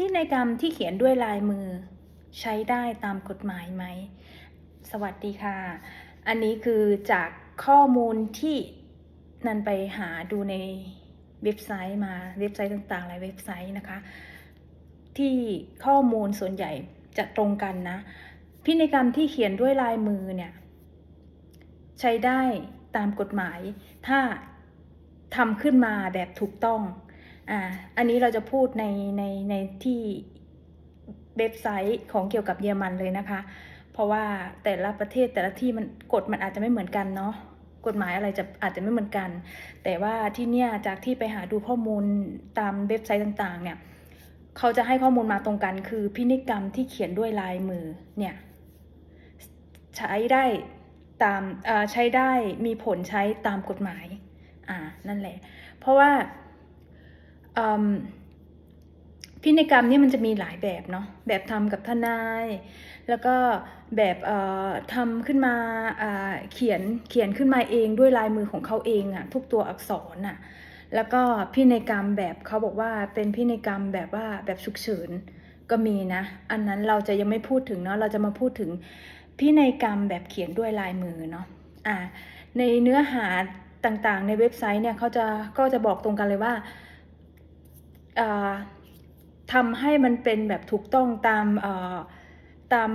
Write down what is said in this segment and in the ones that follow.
พินัยกรรมที่เขียนด้วยลายมือ ใช้ได้ตามกฎหมายไหม สวัสดีค่ะ อันนี้คือจากข้อมูลที่นันไปหาดูในเว็บไซต์มาเว็บไซต์ต่างๆ หลายเว็บไซต์นะคะ ที่ข้อมูลส่วนใหญ่จะตรงกันนะ พินัยกรรมที่เขียนด้วยลายมือเนี่ย ใช้ได้ตามกฎหมาย ถ้าทำขึ้นมาแบบถูกต้อง อ่าอันนี้เราจะพูดในในในที่เว็บไซต์ของเกี่ยวกับเยอรมันเลยนะคะ เพราะว่าแต่ละประเทศแต่ละที่มันกฎมันอาจจะไม่เหมือนกันเนาะกฎหมายอะไรจะอาจจะไม่เหมือนกัน แต่ว่าที่เนี่ยจากที่ไปหาดูข้อมูลตามเว็บไซต์ต่างๆ เนี่ยเขาจะให้ข้อมูลมาตรงกัน คือพินิจกรรมที่เขียนด้วยลายมือเนี่ยใช้ได้ตามใช้ได้มีผลใช้ตามกฎหมายอ่านั่นแหละ เพราะว่า พินัยกรรมเนี่ยมันจะมีหลายแบบเนาะแบบทำกับทนาย แล้วก็แบบทำขึ้นมาเขียนเขียนขึ้นมาเองด้วยลายมือของเขาเองอะทุกตัวอักษรอะแล้วก็พินัยกรรมแบบเขาบอกว่าเป็นพินัยกรรมแบบว่าแบบฉุกเฉินก็มีนะ อันนั้นเราจะยังไม่พูดถึงเนาะเราจะมาพูดถึงพินัยกรรมแบบเขียนด้วยลายมือเนาะอ่าในเนื้อหาต่างๆ ในเว็บไซต์เนี่ยเขาจะก็จะบอกตรงกันเลยว่า ทำให้มันเป็นแบบถูกต้องตามตาม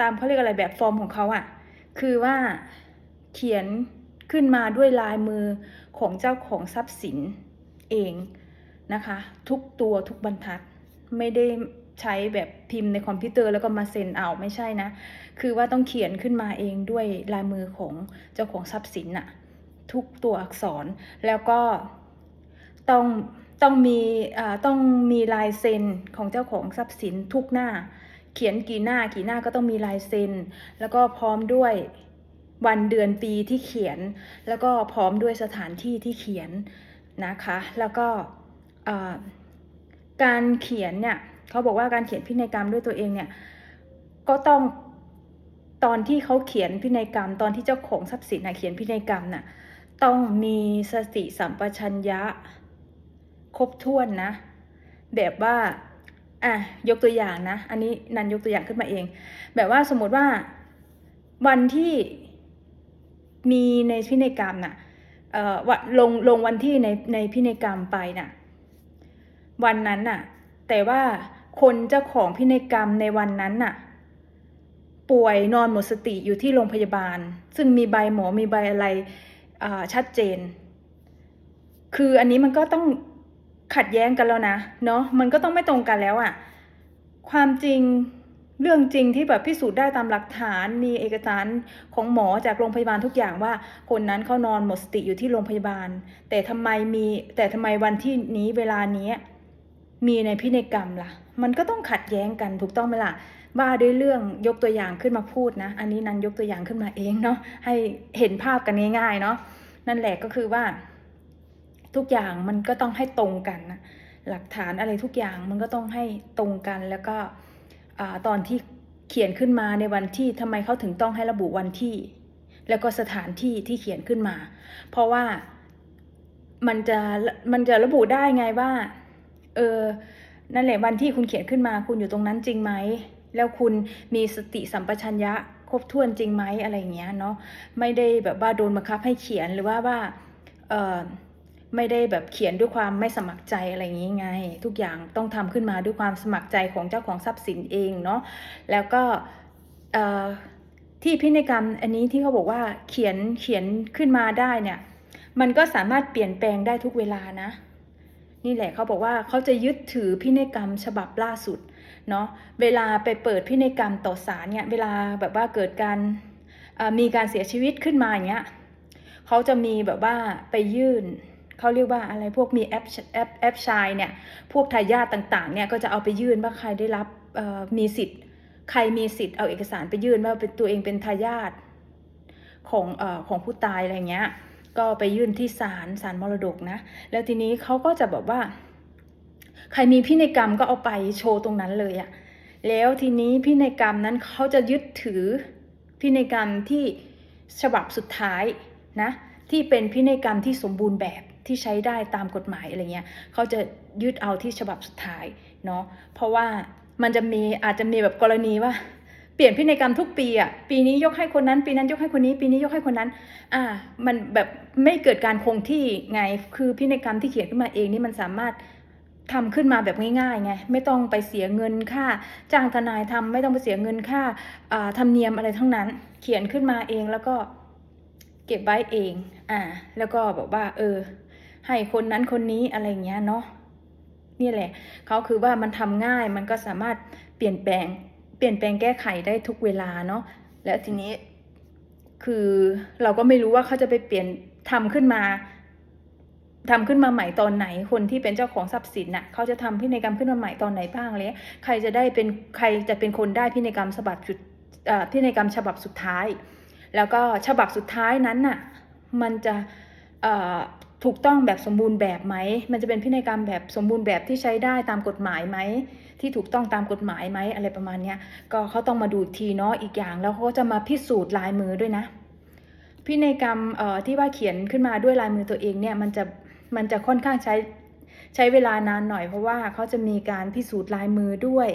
ตามเขาเรียกอะไรแบบฟอร์มของเขาอะ่ะ คือว่าเขียนขึ้นมาด้วยลายมือของเจ้าของทรัพย์สินเองนะคะ ทุกตัวทุกบรรทัดไม่ได้ใช้แบบพิมพ์ในคอมพิวเตอร์แล้วก็มาเซ็นเอาไม่ใช่นะ คือว่าต้องเขียนขึ้นมาเองด้วยลายมือของเจ้าของทรัพย์สินน่ะทุกตัวอักษรแล้วก็ต้อง ต้องมีต้องมีลายเซ็นของเจ้าของทรัพย์สินทุกหน้า เขียนกี่หน้ากี่หน้าก็ต้องมีลายเซ็น แล้วก็พร้อมด้วยวันเดือนปีที่เขียน แล้วก็พร้อมด้วยสถานที่ที่เขียนนะคะ แล้วก็การเขียนเนี่ยเขาบอกว่าการเขียนพินัยกรรมด้วยตัวเองเนี่ยก็ต้องตอนที่เขาเขียนพินัยกรรม ตอนที่เจ้าของทรัพย์สินเขียนพินัยกรรมน่ะต้องมีสติสัมปชัญญะ บถ้วนนะ แบบว่าอะยกตัวอย่างนะ อันนี้นันยกตัวอย่างขึ้นมาเอง แบบว่าสมมติว่าวันที่มีในพินัยกรรมน่ะเอ่อวันลงลงวันที่ในในพินัยกรรมไปน่ะวันนั้นน่ะ แต่ว่าคนเจ้าของพินัยกรรมในวันนั้นน่ะ ป่วยนอนหมดสติอยู่ที่โรงพยาบาล ซึ่งมีใบหมอมีใบอะไรชัดเจน คืออันนี้มันก็ต้อง ขัดแย้งกันแล้วนะเนาะมันก็ต้องไม่ตรงกันแล้วอะความจริงเรื่องจริงที่แบบพิสูจน์ได้ตามหลักฐานมีเอกสารของหมอจากโรงพยาบาลทุกอย่างว่า คนนั้นเขานอนหมดสติอยู่ที่โรงพยาบาล แต่ทำไมมีแต่ทำไมวันที่นี้เวลานี้มีในพินัยกรรมล่ะ มันก็ต้องขัดแย้งกันถูกต้องไหมล่ะว่าด้วยเรื่องยกตัวอย่างขึ้นมาพูดนะ อันนี้นันยกตัวอย่างขึ้นมาเองเนาะให้เห็นภาพกันง่ายๆเนาะนั่นแหละก็คือว่า ทุกอย่างมันก็ต้องให้ตรงกันนะหลักฐานอะไรทุกอย่างมันก็ต้องให้ตรงกันแล้วก็ตอนที่เขียนขึ้นมาในวันที่ทำไมเขาถึงต้องให้ระบุวันที่ แล้วก็สถานที่ที่เขียนขึ้นมา เพราะว่ามันจะมันจะระบุได้ไงว่า เออนั่นแหละวันที่คุณเขียนขึ้นมาคุณอยู่ตรงนั้นจริงไหม แล้วคุณมีสติสัมปชัญญะครบถ้วนจริงไหมอะไรอย่างเงี้ยเนาะไม่ได้แบบว่าโดนบังคับให้เขียนหรือว่าว่าเออ ไม่ได้แบบเขียนด้วยความไม่สมัครใจอะไรอย่างงี้ไง ทุกอย่างต้องทำขึ้นมาด้วยความสมัครใจของเจ้าของทรัพย์สินเองเนาะแล้วก็ที่พินัยกรรมอันนี้ที่เขาบอกว่าเขียนเขียนขึ้นมาได้เนี่ย มันก็สามารถเปลี่ยนแปลงได้ทุกเวลานะ นี่แหละเขาบอกว่าเขาจะยึดถือพินัยกรรมฉบับล่าสุดเนาะเวลาไปเปิดพินัยกรรมต่อศาลเนี่ยเวลาแบบว่าเกิดการมีการเสียชีวิตขึ้นมาอย่างเงี้ยเขาจะมีแบบว่าไปยื่น เขาเรียกว่าอะไรพวกมีแอปแอปแอปชายเนี่ยพวกทายาทต่างๆเนี่ยก็จะเอาไปยื่นว่าใครได้รับมีสิทธิ์ ใครมีสิทธิ์เอาเอกสารไปยื่นว่าเป็นตัวเองเป็นทายาทของอของผู้ตายอะไรเงี้ยก็ไปยื่นที่ศาลศาลมรดกนะ แล้วทีนี้เขาก็จะแบบว่า ใครมีพินัยกรรมก็เอาไปโชว์ตรงนั้นเลยอะแล้วทีนี้พินัยกรรมนั้นเขาจะยึดถือพินัยกรรมที่ฉบับสุดท้ายนะที่เป็นพินัยกรรมที่สมบูรณ์แบบ ที่ใช้ได้ตามกฎหมายอะไรเงี้ยเขาจะยึดเอาที่ฉบับสุดท้ายเนาะเพราะว่ามันจะมีอาจจะมีแบบกรณีว่า เปลี่ยนพินัยกรรมทุกปีอะปีนี้ยกให้คนนั้น ปีนั้นยกให้คนนี้ ปีนี้ยกให้คนนั้น อ่า มันแบบไม่เกิดการคงที่ไงคือพินัยกรรมที่เขียนขึ้นมาเองนี่มันสามารถทำขึ้นมาแบบง่ายๆไงไม่ต้องไปเสียเงินค่า จ้างทนายทำไม่ต้องไปเสียเงินค่าอ่าธรรมเนียมอะไรทั้งนั้น เขียนขึ้นมาเองแล้วก็เก็บไว้เองอ่าแล้วก็บอกว่า เออ ให้คนนั้นคนนี้อะไรเงี้ยเนาะนี่แหละเขาคือว่ามันทำง่ายมันก็สามารถเปลี่ยนแปลง เปลี่ยนแปลงแก้ไขได้ทุกเวลาเนาะแล้วทีนี้คือเราก็ไม่รู้ว่าเขาจะไปเปลี่ยนทำขึ้นมาทำขึ้นมาใหม่ตอนไหน คนที่เป็นเจ้าของทรัพย์สินน่ะเขาจะทำพินัยกรรมขึ้นมาใหม่ตอนไหนบ้างเลยใครจะได้เป็นใครจะเป็นคนได้พินัยกรรมฉบับจุดพินัยกรรมฉบับสุดท้าย แล้วก็ฉบับสุดท้ายนั้นน่ะมันจะ ถูกต้องแบบสมบูรณ์แบบไหม มันจะเป็นพินัยกรรมแบบสมบูรณ์แบบที่ใช้ได้ตามกฎหมายไหม ที่ถูกต้องตามกฎหมายไหมอะไรประมาณเนี้ย ก็เขาต้องมาดูทีเนาะอีกอย่างแล้วเขาจะมาพิสูจน์ลายมือด้วยนะ พินัยกรรมเอ่อที่ว่าเขียนขึ้นมาด้วยลายมือตัวเองเนี่ยมันจะมันจะค่อนข้างใช้ใช้เวลานานหน่อยเพราะว่าเขาจะมีการพิสูจน์ลายมือด้วย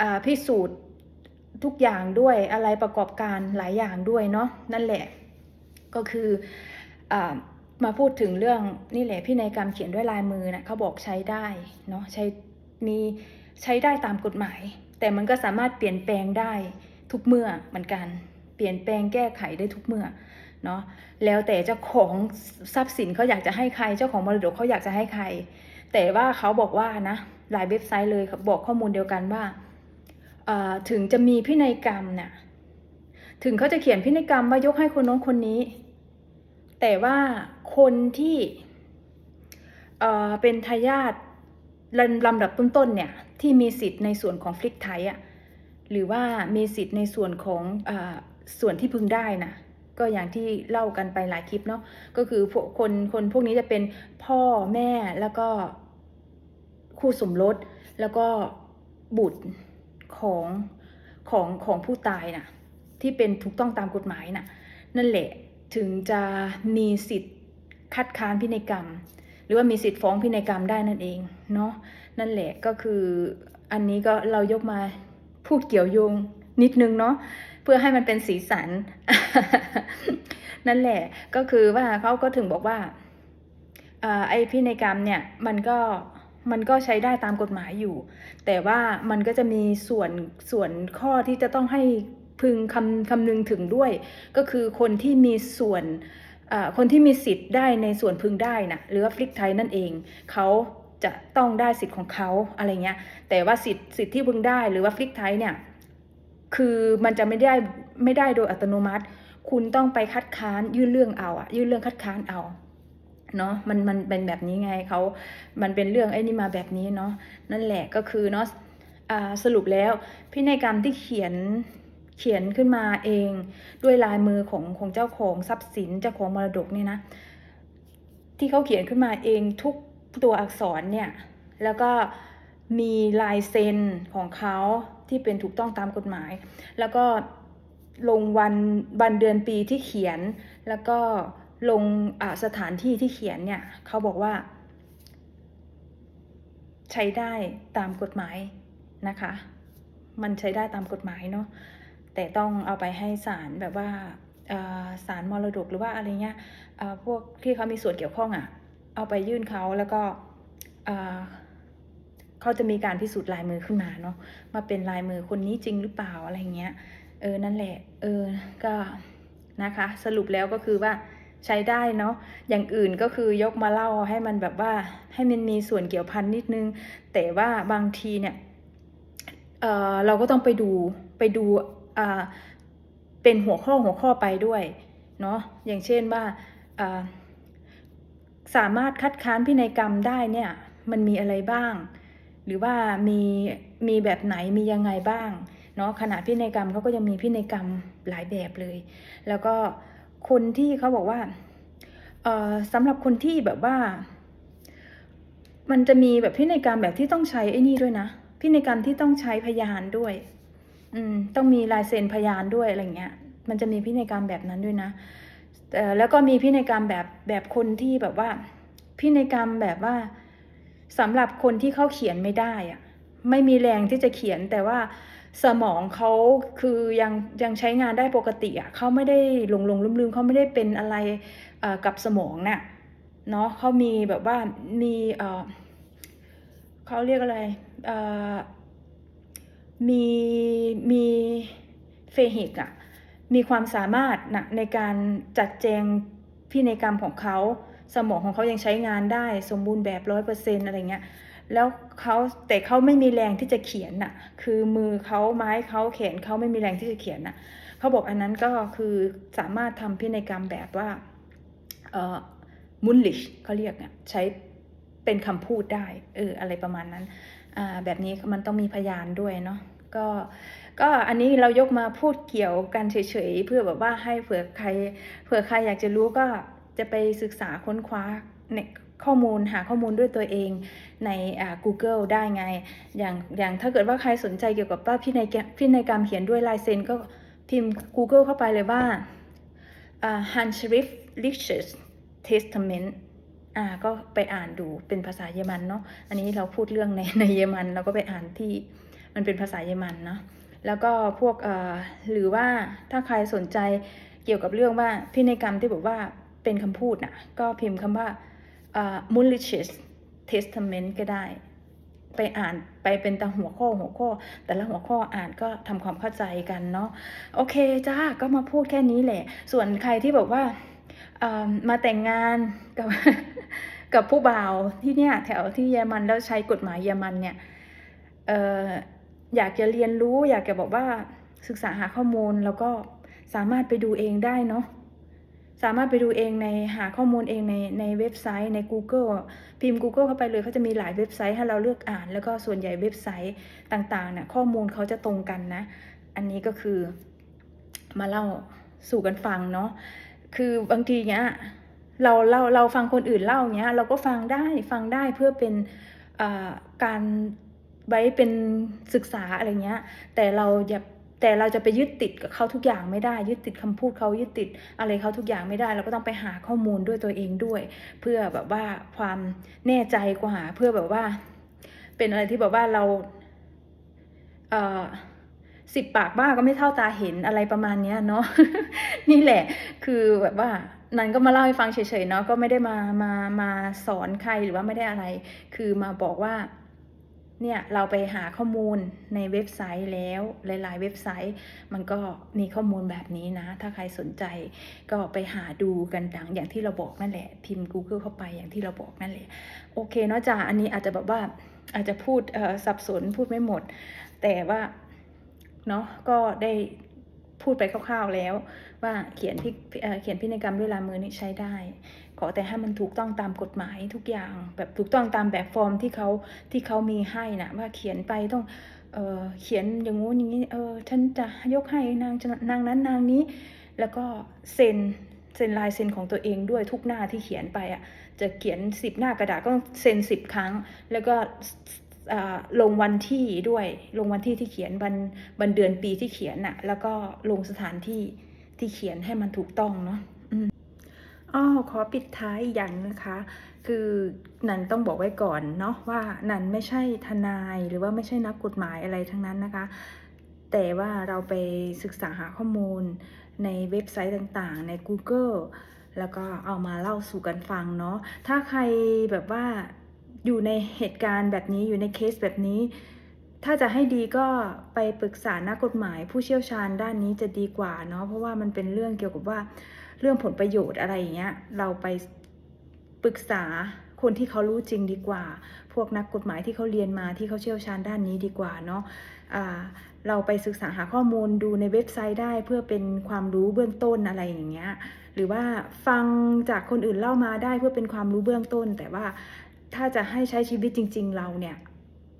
อ่าพิสูจน์ทุกอย่างด้วยอะไรประกอบการหลายอย่างด้วยเนาะนั่นแหละก็คืออา มาพูดถึงเรื่องนี่แหละพินัยกรรมเขียนด้วยลายมือนะเขาบอกใช้ได้เนาะใช้มีใช้ได้ตามกฎหมาย แต่มันก็สามารถเปลี่ยนแปลงได้ทุกเมื่อเหมือนกัน เปลี่ยนแปลงแก้ไขได้ทุกเมื่อเนาะแล้วแต่เจ้าของทรัพย์สินเขาอยากจะให้ใครเจ้าของมรดกเขาอยากจะให้ใคร แต่ว่าเขาบอกว่านะหลายเว็บไซต์เลยบอกข้อมูลเดียวกันว่าถึงจะมีพินัยกรรมเนี่ยถึงเขาจะเขียนพินัยกรรมว่ายกให้คนน้นคนนี้ แต่ว่าคนที่เป็นทายาทลำดับต้นๆเนี่ยที่มีสิทธิ์ในส่วนของฟลิกไทยอะหรือว่ามีสิทธิ์ในส่วนของอส่วนที่พึงได้นะก็อย่างที่เล่ากันไปหลายคลิปเนาะก็คือพวกคนคนพวกนี้จะเป็นพ่อแม่แล้วก็คู่สมรสแล้วก็บุตรของของของผู้ตายน่ะที่เป็นถูกต้องตามกฎหมายน่ะนั่นแหละ ถึงจะมีสิทธิ์คัดค้านพินัยกรรม หรือว่ามีสิทธิ์ฟ้องพินัยกรรมได้นั่นเองเนาะนั่นแหละก็คืออันนี้ก็เรายกมาพูดเกี่ยวโยงนิดนึงเนาะเพื่อให้มันเป็นสีสัน นั่นแหละก็คือว่าเขาก็ถึงบอกว่าอไอพินัยกรรมเนี่ยมันก็มันก็ใช้ได้ตามกฎหมายอยู่ แต่ว่ามันก็จะมีส่วนส่วนข้อที่จะต้องให้ พึงคำคำนึงถึงด้วย ก็คือคนที่มีส่วนคนที่มีสิทธิ์ได้ในส่วนพึงได้นะหรือว่าฟลิกไทยนั่นเองเขาจะต้องได้สิทธิ์ของเขาอะไรเงี้ยแต่ว่าสิทธิ์สิทธิ์ที่พึงได้หรือว่าฟลิกไทยเนี่ยคือมันจะไม่ได้ไม่ได้โดยอัตโนมัติ คุณต้องไปคัดค้านยื่นเรื่องเอาอะยื่นเรื่องคัดค้านเอาเนาะมันมันเป็นแบบนี้ไงเขามันเป็นเรื่องไอ้นี่มาแบบนี้เนาะนั่นแหละก็คือเนาะสรุปแล้วพินัยกรรมที่เขียน เขียนขึ้นมาเอง ด้วยลายมือของของเจ้าของทรัพย์สินเจ้าของมรดกเนี่ยนะ ที่เขาเขียนขึ้นมาเองทุกตัวอักษรเนี่ย แล้วก็มีลายเซ็นของเขาที่เป็นถูกต้องตามกฎหมาย แล้วก็ลงวันวันเดือนปีที่เขียน แล้วก็ลงสถานที่ที่เขียนเนี่ยเขาบอกว่า ใช้ได้ตามกฎหมายนะคะ มันใช้ได้ตามกฎหมายเนาะ แต่ต้องเอาไปให้ศาลแบบว่าเอ่อศาลมรดกหรือว่าอะไรเงี้ยพวกที่เขามีส่วนเกี่ยวข้องอะ่ะ เอาไปยื่นเขาแล้วก็เขาจะมีการพิสูจน์ลายมือขึ้นมาเนาะมาเป็นลายมือคนนี้จริงหรือเปล่าอะไรเงี้ยเออนั่นแหละเออก็นะคะ สรุปแล้วก็คือว่าใช้ได้เนาะอย่างอื่นก็คือยกมาเล่าให้มันแบบว่าให้มันมีส่วนเกี่ยวพันนิดนึง แต่ว่าบางทีเนี่ยเออเราก็ต้องไปดูไปดู เป็นหัวข้อหัวข้อไปด้วยเนาะอย่างเช่นว่าสามารถคัดค้านพินัยกรรมได้เนี่ยมันมีอะไรบ้าง หรือว่ามีมีแบบไหนมียังไงบ้างเนาะขนาดพินัยกรรมเขาก็ยังมีพินัยกรรมหลายแบบเลย แล้วก็คนที่เขาบอกว่าสำหรับคนที่แบบว่า มันจะมีแบบพินัยกรรมแบบที่ต้องใช้ไอ้นี่ด้วยนะพินัยกรรมที่ต้องใช้พยานด้วย อืมต้องมีลายเซ็นพยานด้วยอะไรเงี้ย มันจะมีพินัยกรรมแบบนั้นด้วยนะแล้วก็มีพินัยกรรมแบบแบบคนที่แบบว่า พินัยกรรมแบบว่าสำหรับคนที่เขาเขียนไม่ได้อะไม่มีแรงที่จะเขียนแต่ว่าสมองเขาคือยังยังใช้งานได้ปกติอะเขาไม่ได้หลงหลงลืมลืมเขาไม่ได้เป็นอะไรกับสมองน่ะเนาะเขามีแบบว่ามีเขาเรียกอะไรอ มีมีเฟหิกอะมีความสามารถนะในการจัดแจงพินัยกรรมของเขา สมองของเขายังใช้งานได้สมบูรณ์แบบร้อยเปอร์เซ็นอะไรเงี้ยแล้วเขาแต่เขาไม่มีแรงที่จะเขียนน่ะ คือมือเขาไม้เขาแขนเขาไม่มีแรงที่จะเขียนน่ะเขาบอกอันนั้นก็คือสามารถทำพินัยกรรมแบบว่าเอ่อมุนลิชเขาเรียกเนี่ยใช้เป็นคำพูดได้เอออะไรประมาณนั้น แบบนี้มันต้องมีพยานด้วยเนาะก็ก็อันนี้เรายกมาพูดเกี่ยวกันเฉยๆเพื่อแบบว่าให้เผื่อใครเผื่อใครอยากจะรู้ก็จะไปศึกษาค้นคว้าในข้อมูลหาข้อมูลด้วยตัวเองในอ่า Google ได้ไง อย่างอย่างถ้าเกิดว่าใครสนใจเกี่ยวกับว่าพินัยกรรมพินัยกรรมเขียนด้วยลายเซ็นก็พิมพ์ Google เข้าไปเลยว่า Handschrift Liches Testament อ่าก็ไปอ่านดูเป็นภาษาเยอรมันเนาะอันนี้เราพูดเรื่องในในเยอรมันเราก็ไปอ่านที่มันเป็นภาษาเยอรมันเนาะแล้วก็พวกเอ่อหรือว่าถ้าใครสนใจเกี่ยวกับเรื่องว่าพินัยกรรมที่บอกว่าเป็นคำพูดนะก็พิมพ์คำว่าเอ่อ Muliches Testament ก็ได้ ไปอ่านไปเป็นแต่หัวข้อหัวข้อ แต่ละหัวข้ออ่านก็ทำความเข้าใจกันเนาะโอเคจ้าก็มาพูดแค่นี้แหละ ส่วนใครที่บอกว่าเอ่อมาแต่งงานกับ กับผู้บ่าวที่เนี่ยแถวที่เยอรมันแล้วใช้กฎหมายเยอรมันเนี่ยเอออยากจะเรียนรู้ อยากจะบอกว่าศึกษาหาข้อมูลแล้วก็สามารถไปดูเองได้เนาะสามารถไปดูเองในหาข้อมูลเองในในเว็บไซต์ใน Google พิมพ์ Google เข้าไปเลยเขาจะมีหลายเว็บไซต์ให้เราเลือกอ่าน แล้วก็ส่วนใหญ่เว็บไซต์ต่างๆเนี่ยข้อมูลเขาจะตรงกันนะ อันนี้ก็คือมาเล่าสู่กันฟังเนาะคือบางทีเนี้ย เราเราเราฟังคนอื่นเล่าเนี้ยเราก็ฟังได้ฟังได้เพื่อเป็นการไว้เป็นศึกษาอะไรเงี้ย แต่เราอย่าแต่เราจะไปยึดติดกับเขาทุกอย่างไม่ได้ ยึดติดคำพูดเขายึดติดอะไรเขาทุกอย่างไม่ได้ เราก็ต้องไปหาข้อมูลด้วยตัวเองด้วย เพื่อแบบว่าความแน่ใจกว่าเพื่อแบบว่า เป็นอะไรที่แบบว่าเราเอ่อสิบปากบ้าก็ไม่เท่าตาเห็นอะไรประมาณเนี้ยเนาะนี่แหละ คือแบบว่า นันก็มาเล่าให้ฟังเฉยๆเนาะก็ไม่ได้มามามาสอนใครหรือว่าไม่ได้อะไร คือมาบอกว่าเนี่ยเราไปหาข้อมูลในเว็บไซต์แล้วหลาย ๆ เว็บไซต์ มันก็มีข้อมูลแบบนี้นะ ถ้าใครสนใจก็ไปหาดูกันดังอย่างที่เราบอกนั่นแหละพิมพ์ Google เข้าไปอย่างที่เราบอกนั่นแหละ โอเคเนาะจ้าอันนี้อาจจะแบบว่าอาจจะพูดสับสนพูดไม่หมด แต่ว่าเนาะก็ได้ พูดไปคร่าวๆแล้ว ว่าเขียนพิเอ่เขียนพินัยกรรมด้วยลายมือนี่ใช้ได้ ขอแต่ให้มันถูกต้องตามกฎหมายทุกอย่างแบบถูกต้องตามแบบฟอร์มที่เขาที่เขามีให้นะว่าเขียนไปต้องเออเขียนอย่างงู้นอย่างนี้เออฉันจะยกให้นางนางนั้นนางนี้ แล้วก็เซ็นเซ็นลายเซ็นของตัวเองด้วยทุกหน้าที่เขียนไปอะจะเขียนสิบหน้ากระดาษก็ต้องเซ็นสิบครั้ง แล้วก็ ลงวันที่ด้วยลงวันที่ที่เขียนวันวันเดือนปีที่เขียนน่ะ แล้วก็ลงสถานที่ที่เขียนให้มันถูกต้องเนาะอืมอ้อขอปิดท้ายอีกอย่างนะคะ คือนันต้องบอกไว้ก่อนเนาะว่านันไม่ใช่ทนายหรือว่าไม่ใช่นักกฎหมายอะไรทั้งนั้นนะคะ แต่ว่าเราไปศึกษาหาข้อมูลในเว็บไซต์ต่างๆ ใน Google แล้วก็เอามาเล่าสู่กันฟังเนาะถ้าใครแบบว่า อยู่ในเหตุการณ์แบบนี้อยู่ในเคสแบบนี้ ถ้าจะให้ดีก็ไปปรึกษานักกฎหมาย ผู้เชี่ยวชาญด้านนี้จะดีกว่าเนาะเพราะว่ามันเป็นเรื่องเกี่ยวกับว่าเรื่องผลประโยชน์อะไรอย่างเงี้ยเราไปปรึกษาคนที่เขารู้จริงดีกว่า พวกนักกฎหมายที่เขาเรียนมาที่เขาเชี่ยวชาญด้านนี้ดีกว่าเนาะเราไปศึกษาหาข้อมูลดูในเว็บไซต์ได้เพื่อเป็นความรู้เบื้องต้นอะไรอย่างเงี้ย หรือว่าฟังจากคนอื่นเล่ามาได้เพื่อเป็นความรู้เบื้องต้น แต่ว่า ถ้าจะให้ใช้ชีวิตจริง ๆ เราเนี่ย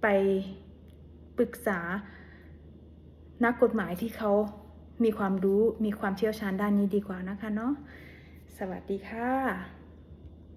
ไปปรึกษานักกฎหมายที่เขามีความรู้มีความเชี่ยวชาญด้านนี้ดีกว่านะคะเนาะสวัสดีค่ะ